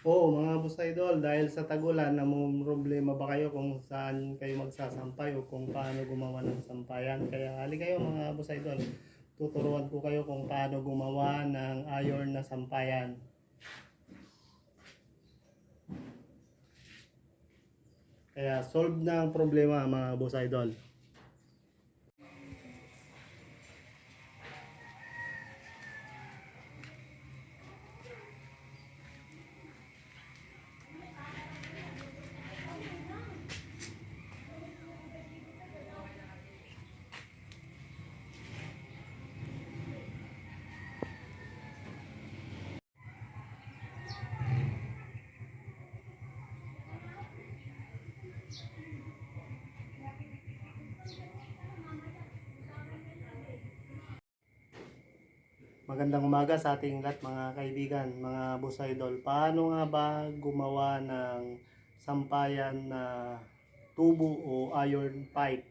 Oo, mga boss idol, dahil sa tagulan, namum problema ba kayo kung saan kayo magsasampay o kung paano gumawa ng sampayan? Kaya hali kayo mga boss idol, tuturuan ko kayo kung paano gumawa ng iron na sampayan. Kaya solve na ang problema mga boss idol. Magandang umaga sa ating lahat mga kaibigan, mga boss idol. Paano nga ba gumawa ng sampayan na tubo o iron pipe?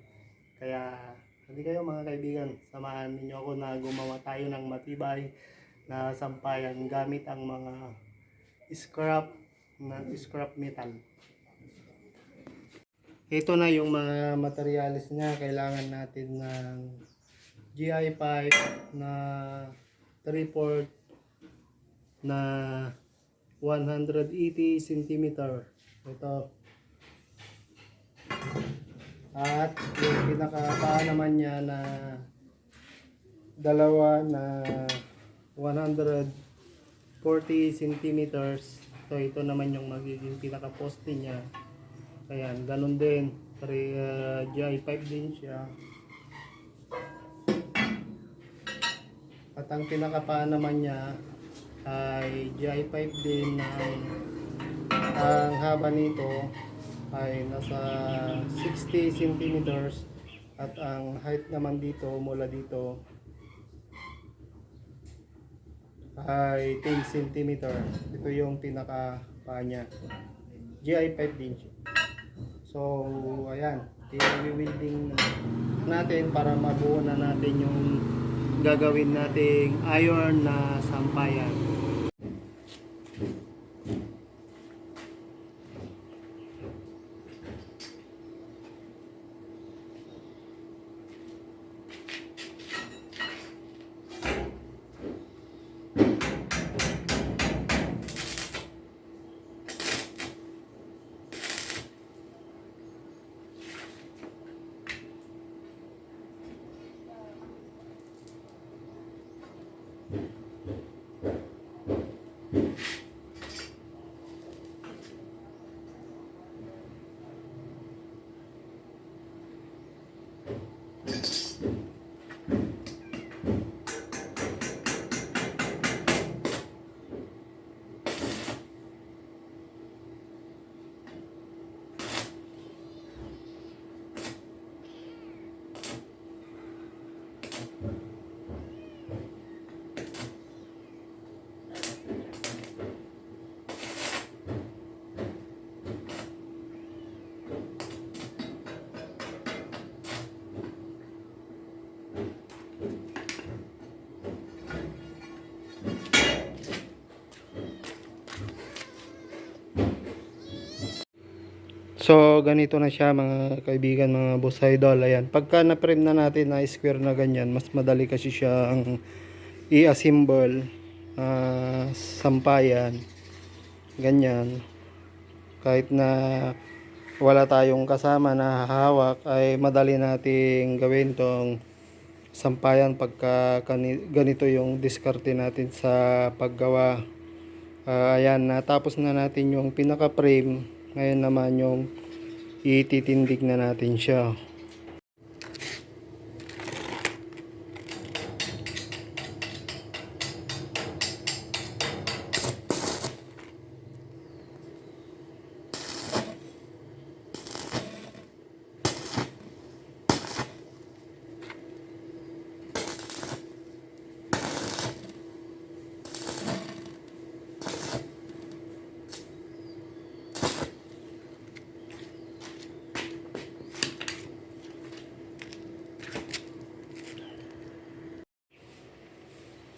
Kaya, hindi kayo mga kaibigan, samahan ninyo ako na gumawa tayo ng matibay na sampayan gamit ang mga scrap na scrap metal. Ito na yung mga materialis niya. Kailangan natin ng GI pipe na 3-4 na 180 cm. Ito. At yung pinakapaa naman niya na dalawa na 140 cm. So ito naman yung magiging pinaka-poste niya. Ayan, ganun din. Pre, uh, GI pipe din siya. At ang pinakapaan naman niya ay GI pipe din na ang haba nito ay nasa 60 centimeters at ang height naman dito mula dito ay 10 centimeter. Ito yung pinaka niya. GI pipe din siya. So, ayan. I-welding natin para mabuo na natin yung gagawin nating iron na sampayan. So, ganito na siya mga kaibigan, mga boss idol. Ayan. Pagka na-frame na natin na square na ganyan, mas madali kasi siya ang i-assemble ah, sampayan. Ganyan. Kahit na wala tayong kasama na hahawak, ay madali nating gawin tong sampayan pagka ganito yung diskarte natin sa paggawa. Ah, ayan, natapos na natin yung pinaka-frame. Ngayon naman yung ititindig na natin siya.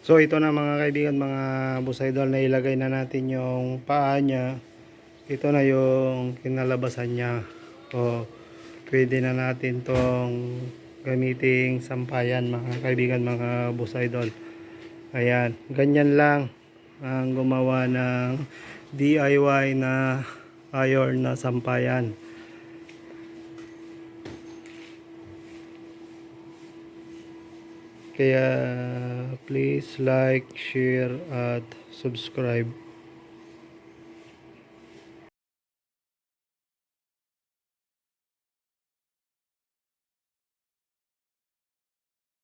So ito na mga kaibigan, mga boss idol na ilagay na natin yung paa niya. Ito na yung kinalabasan niya. O pwede na natin tong gamiting sampayan mga kaibigan, mga boss idol. Ayan, ganyan lang ang gumawa ng DIY na iron na sampayan. Kaya please like, share at subscribe.